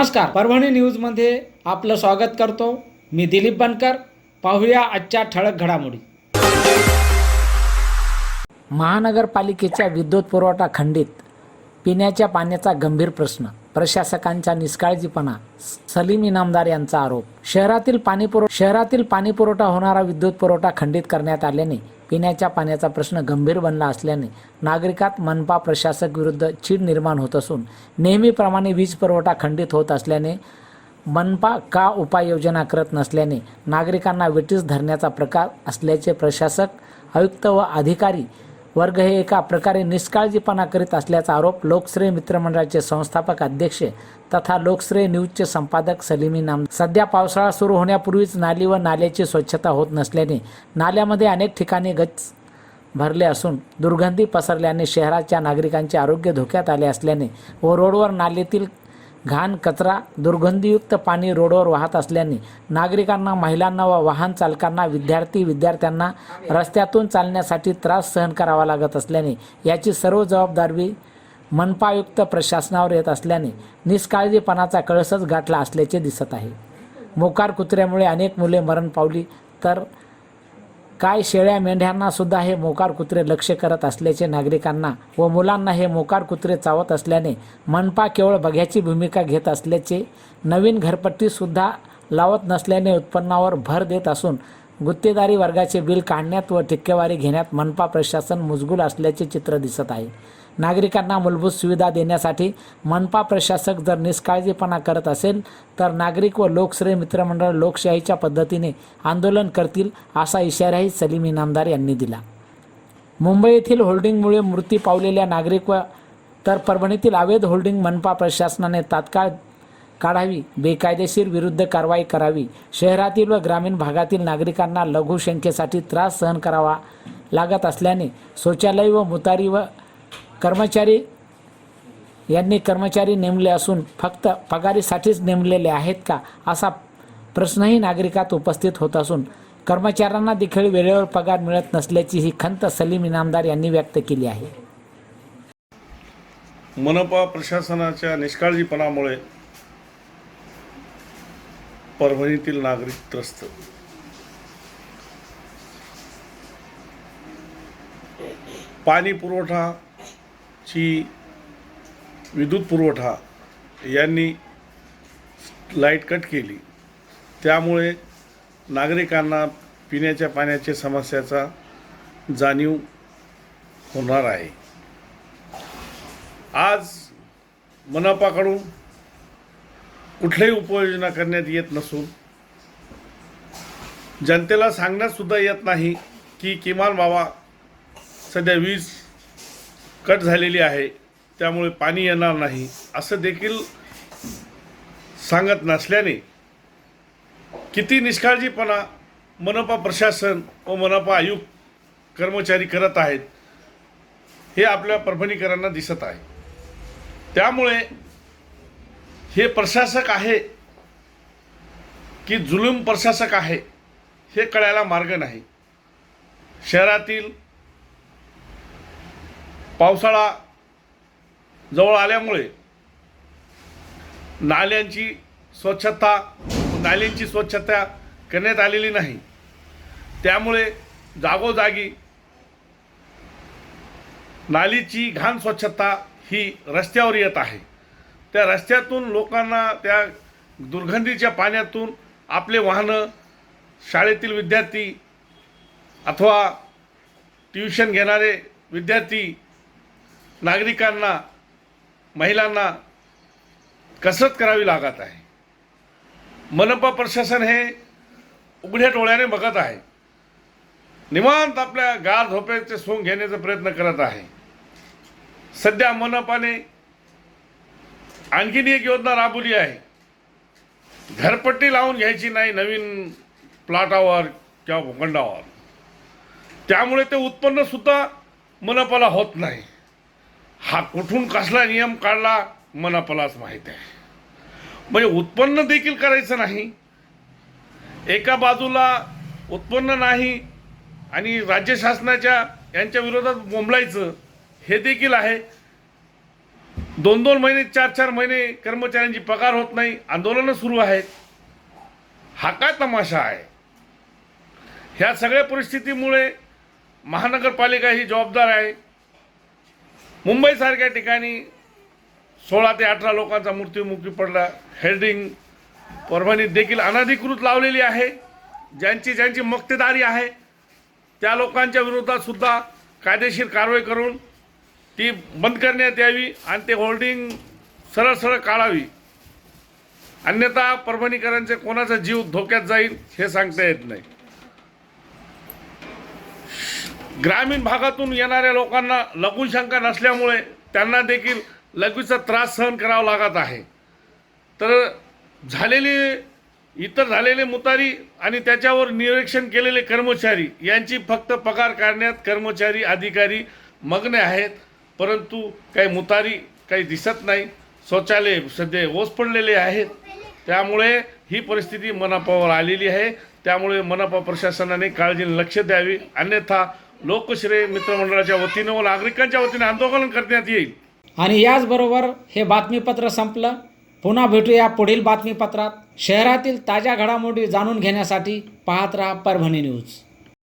नमस्कार. परभणी न्यूजमध्ये आपलं स्वागत करतो. मी दिलीप बनकर. पाहूया आजच्या ठळक घडामोडी. महानगरपालिकेच्या विद्युत पुरवठा खंडित पिण्याच्या पाण्याचा गंभीर प्रश्न प्रशासकांचा निष्काळजीपणा सलीम इनामदार यांचा आरोप. शहरातील पाणी पुरव शहरातील पाणी पुरवठा होणारा विद्युत पुरवठा खंडित करण्यात आल्याने पिण्याच्या पाण्याचा प्रश्न गंभीर बनला असल्याने नागरिकात मनपा प्रशासक विरुद्ध चीड निर्माण होत असून नेहमीप्रमाणे वीज पुरवठा खंडित होत असल्याने मनपा का उपाययोजना करत नसल्याने नागरिकांना वेटीस धरण्याचा प्रकार असल्याचे प्रशासक आयुक्त व अधिकारी वर्ग हे एका प्रकारे निष्काळजीपणा करीत असल्याचा आरोप लोकश्रेय मित्रमंडळाचे संस्थापक अध्यक्ष तथा लोकश्रेय न्यूजचे संपादक सलीमी नाम सध्या पावसाळा सुरू होण्यापूर्वीच नाली व नाल्याची स्वच्छता होत नसल्याने नाल्यामध्ये अनेक ठिकाणी गच भरले असून दुर्गंधी पसरल्याने शहराच्या नागरिकांचे आरोग्य धोक्यात आले असल्याने व रोडवर नालीतील घाण कचरा दुर्गंधीयुक्त पाणी रोडवर वाहत असल्याने नागरिकांना महिलांना व वाहन चालकांना विद्यार्थी विद्यार्थ्यांना रस्त्यातून चालण्यासाठी त्रास सहन करावा लागत असल्याने याची सर्व जबाबदारी मनपायुक्त प्रशासनावर येत असल्याने निष्काळजीपणाचा कळसच गाठला असल्याचे दिसत आहे. मोकार कुत्र्यामुळे अनेक मुले मरण पावली तर काय शेळ्या मेंढ्यांना सुद्धा हे मोकार कुत्रे लक्ष करत असल्याचे नागरिकांना व मुलांना हे मोकार कुत्रे चावत असल्याने मनपा केवळ बघ्याची भूमिका घेत असल्याचे नवीन घरपट्टीसुद्धा लावत नसल्याने उत्पन्नावर भर देत असून गुत्तेदारी वर्गाचे बिल काढण्यात व टक्केवारी घेण्यात मनपा प्रशासन मुजगूल असल्याचे चित्र दिसत आहे. नागरिकांना मूलभूत सुविधा देण्यासाठी मनपा प्रशासक जर निष्काळजीपणा करत असेल तर नागरिक व लोकश्रेय मित्रमंडळ लोकशाहीच्या पद्धतीने आंदोलन करतील असा इशाराही सलीम इनामदार यांनी दिला. मुंबई येथील होल्डिंगमुळे मृत्यू पावलेल्या नागरिक व तर परभणीतील अवैध होल्डिंग मनपा प्रशासनाने तात्काळ काढावी बेकायदेशीर विरुद्ध कारवाई करावी शहरातील व ग्रामीण भागातील नागरिकांना लघुशंख्येसाठी त्रास सहन करावा लागत असल्याने शौचालय व मुतारी व कर्मचारी यांनी कर्मचारी नेमले असून फक्त पगारीसाठीच नेमलेले आहेत का असा प्रश्नही नागरिकात उपस्थित होत असून कर्मचाऱ्यांना देखील वेळेवर पगार मिळत नसल्याची ही खंत सलीम इनामदार यांनी व्यक्त केली आहे. मनपा प्रशासनाच्या निष्काळजीपणामुळे परभणीतील नागरिक त्रस्त. पाणी ची विद्युत पुरवठा यांनी लाइट कट केली. त्यामुळे नागरिकांना पिण्याच्या पाण्याच्या समस्याचा जाणीव होणार आहे. आज मनपाकडून कुठल्याही उपाययोजना करण्यात येत नसून जनतेला सांगण्यातसुद्धा येत नाही की किमान बाबा सध्या वीज कट झालेली आहे त्यामुळे पाणी येणार नाही असं देखील सांगत नसल्याने किती निष्काळजीपणा मनपा प्रशासन व मनपा आयुक्त कर्मचारी करत आहेत हे आपल्या परभणीकरांना दिसत आहे. त्यामुळे हे प्रशासक आहे की जुलूम प्रशासक आहे हे कळायला मार्ग नाही. शहरातील पावसाळा जवळ आल्यामुळे नाल्यांची स्वच्छता नाल्यांची स्वच्छता करण्यात आलेली नाही. त्यामुळे जागोजागी नालीची घाण स्वच्छता ही रस्त्यावर येत आहे. त्या रस्त्यातून लोकांना त्या दुर्गंधीच्या पाण्यातून आपले वाहनं शाळेतील विद्यार्थी अथवा ट्युशन घेणारे विद्यार्थी नागरिकांना महिलांना कसरत करावी लागत आहे. मनपा प्रशासन हे उघड्या डोळ्याने बघत आहे. निवांत आपल्या गार झोपेचे सोंग घेण्याचा प्रयत्न करत आहे. सध्या मनपाने आणखीन एक योजना राबवली आहे. घरपट्टी लावून घ्यायची नाही नवीन प्लॉटावर किंवा भूखंडावर. त्यामुळे ते उत्पन्न सुद्धा मनपाला होत नाही. हा कुठून कसला नियम काढला मनापलाच माहीत आहे. म्हणजे उत्पन्न देखील करायचं नाही. एका बाजूला उत्पन्न नाही आणि राज्य शासनाच्या यांच्या विरोधात बोंबलायचं हे देखील आहे. दोन दोन महिने चार चार महिने कर्मचाऱ्यांची पगार होत नाही आंदोलनं सुरू आहेत. हा काय तमाशा आहे? ह्या सगळ्या परिस्थितीमुळे महानगरपालिका ही जबाबदार आहे. मुंबईसारख्या ठिकाणी सोळा ते अठरा लोकांचा मृत्युमुखी पडला. हेडिंग परभणीत देखील अनधिकृत लावलेली आहे. ज्यांची ज्यांची मक्तेदारी आहे त्या लोकांच्या विरोधात सुद्धा कायदेशीर कारवाई करून ती बंद करण्यात यावी आणि ते होल्डिंग सरळ सरळ काढावी. अन्यथा परभणीकरांचे कोणाचा जीव धोक्यात जाईल हे सांगता येत नाही. ग्रामीण भागातून येणाऱ्या लोकांना लघुशंका नसल्यामुळे त्यांना देखील लघवीचा त्रास सहन करावा लागत आहे. तर झालेले इतर झालेले मुतारी आणि त्याच्यावर निरीक्षण केलेले कर्मचारी यांची फक्त पगार काढण्यात कर्मचारी अधिकारी मग्न आहेत. परंतु काही मुतारी काही दिसत नाही. शौचालय सध्या ओस पडलेले आहेत. त्यामुळे ही परिस्थिती मनापावर आलेली आहे. त्यामुळे मनापा प्रशासनाने काळजीने लक्ष द्यावी. अन्यथा लोकश्रेय मित्रमंडळाच्या वतीनं व नागरिकांच्या वतीने आंदोलन करण्यात येईल. आणि याचबरोबर हे बातमीपत्र संपलं. पुन्हा भेटूया पुढील बातमीपत्रात. शहरातील ताज्या घडामोडी जाणून घेण्यासाठी पाहत राहा परभणी न्यूज.